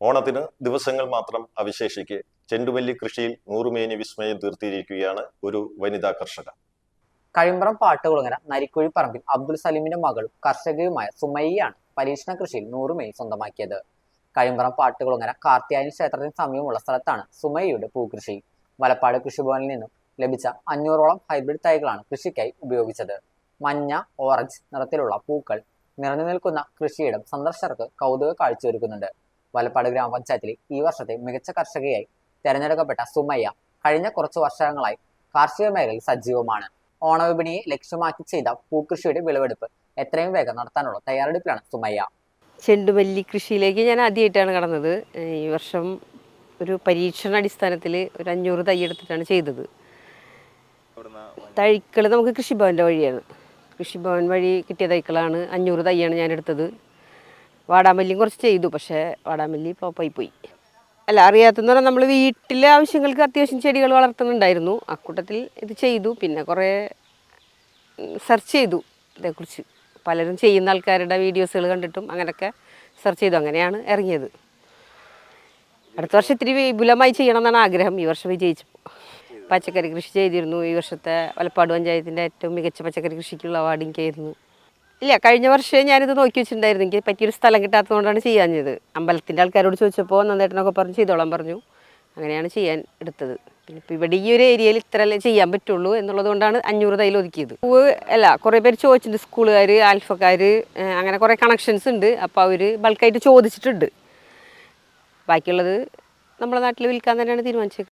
ഓണത്തിന് ദിവസങ്ങൾ മാത്രം അവശേഷിക്കെ ചെണ്ടുമല്ലി കൃഷിയിൽ നൂറുമേനി വിസ്മയം തീർത്തിയിരിക്കുകയാണ് ഒരു വനിതാ കർഷക. കഴിമ്പ്രം പാട്ടുകുളങ്ങര നരിക്കുഴി പറമ്പിൽ അബ്ദുൽ സലീമിന്റെ മകളും കർഷകയുമായ സുമയ്യാണ് പരീക്ഷണ കൃഷിയിൽ നൂറുമേനി സ്വന്തമാക്കിയത്. കഴിമ്പ്രം പാട്ടുകുളങ്ങര കാർത്തിയായനി ക്ഷേത്രത്തിന് സമീപമുള്ള സ്ഥലത്താണ് സുമയ്യയുടെ പൂകൃഷി വലപ്പാട് കൃഷിഭവനിൽ നിന്നും ലഭിച്ച അഞ്ഞൂറോളം ഹൈബ്രിഡ് തൈകളാണ് കൃഷിക്കായി ഉപയോഗിച്ചത്. മഞ്ഞ ഓറഞ്ച് നിറത്തിലുള്ള പൂക്കൾ നിറഞ്ഞു നിൽക്കുന്ന കൃഷിയിടം സന്ദർശകർക്ക് കൗതുക കാഴ്ചയൊരുക്കുന്നുണ്ട്. വലപ്പാട് ഗ്രാമപഞ്ചായത്തിലെ ഈ വർഷത്തെ മികച്ച കർഷകയായി തെരഞ്ഞെടുക്കപ്പെട്ട സുമയ്യ കഴിഞ്ഞ കുറച്ചു വർഷങ്ങളായി കാർഷിക മേഖലയിൽ സജീവമാണ്. ഓണവിപണിയെ ലക്ഷ്യമാക്കി ചെയ്ത പൂക്കൃഷിയുടെ വിളവെടുപ്പ് എത്രയും വേഗം നടത്താനുള്ള തയ്യാറെടുപ്പിലാണ് സുമയ്യ. ചെണ്ടുമല്ലി കൃഷിയിലേക്ക് ഞാൻ ആദ്യമായിട്ടാണ് കടന്നത്. ഈ വർഷം ഒരു പരീക്ഷണാടിസ്ഥാനത്തിൽ ഒരു അഞ്ഞൂറ് തൈ എടുത്തിട്ടാണ് ചെയ്തത്. തൈക്കൾ നമുക്ക് കൃഷിഭവന്റെ വഴിയാണ്. കൃഷിഭവൻ വഴി കിട്ടിയ തൈക്കളാണ് അഞ്ഞൂറ് തൈയാണ് ഞാൻ എടുത്തത്. വാടാമല്ലിയും കുറച്ച് ചെയ്തു പക്ഷേ വാടാമല്ലി ഫ്ലോപ്പായി പോയി അല്ല അറിയാത്തെന്ന് പറഞ്ഞാൽ നമ്മൾ വീട്ടിലെ ആവശ്യങ്ങൾക്ക് അത്യാവശ്യം ചെടികൾ വളർത്തുന്നുണ്ടായിരുന്നു. അക്കൂട്ടത്തിൽ ഇത് ചെയ്തു പിന്നെ കുറേ സെർച്ച് ചെയ്തു ഇതേക്കുറിച്ച്. പലരും ചെയ്യുന്ന ആൾക്കാരുടെ വീഡിയോസുകൾ കണ്ടിട്ടും അങ്ങനെയൊക്കെ സെർച്ച് ചെയ്തു അങ്ങനെയാണ് ഇറങ്ങിയത്. അടുത്ത വർഷം ഇത്തിരി വിപുലമായി ചെയ്യണം എന്നാണ് ആഗ്രഹം. ഈ വർഷം വിജയിച്ചു. പച്ചക്കറി കൃഷി ചെയ്തിരുന്നു. ഈ വർഷത്തെ വലപ്പാട് പഞ്ചായത്തിന്റെ ഏറ്റവും മികച്ച പച്ചക്കറി കൃഷിക്കുള്ള അവാർഡ് എനിക്കായിരുന്നു ഇല്ല കഴിഞ്ഞ വർഷം ഞാനിത് നോക്കി വെച്ചിട്ടുണ്ടായിരുന്നു. എനിക്ക് പറ്റിയൊരു സ്ഥലം കിട്ടാത്തതുകൊണ്ടാണ് ചെയ്യാഞ്ഞത് അമ്പലത്തിന്റെ ആൾക്കാരോട് ചോദിച്ചപ്പോൾ നന്ദേട്ടനൊക്കെ പറഞ്ഞ് ചെയ്തോളാൻ പറഞ്ഞു. അങ്ങനെയാണ് ചെയ്യാൻ എടുത്തത്. പിന്നെ ഇവിടെ ഈ ഒരു ഏരിയയിൽ ഇത്രയല്ലേ ചെയ്യാൻ പറ്റുള്ളൂ എന്നുള്ളത് കൊണ്ടാണ് അഞ്ഞൂറ് തൈൽ ഒതുക്കിയത്. പൂവ് അല്ല കുറേ പേര് ചോദിച്ചിട്ടുണ്ട് സ്കൂളുകാർ ആൽഫക്കാർ അങ്ങനെ കുറേ കണക്ഷൻസ് ഉണ്ട്. അപ്പോൾ അവർ ബൾക്കായിട്ട് ചോദിച്ചിട്ടുണ്ട്. ബാക്കിയുള്ളത് നമ്മുടെ നാട്ടിൽ വിൽക്കാൻ തന്നെയാണ് തീരുമാനിച്ചത്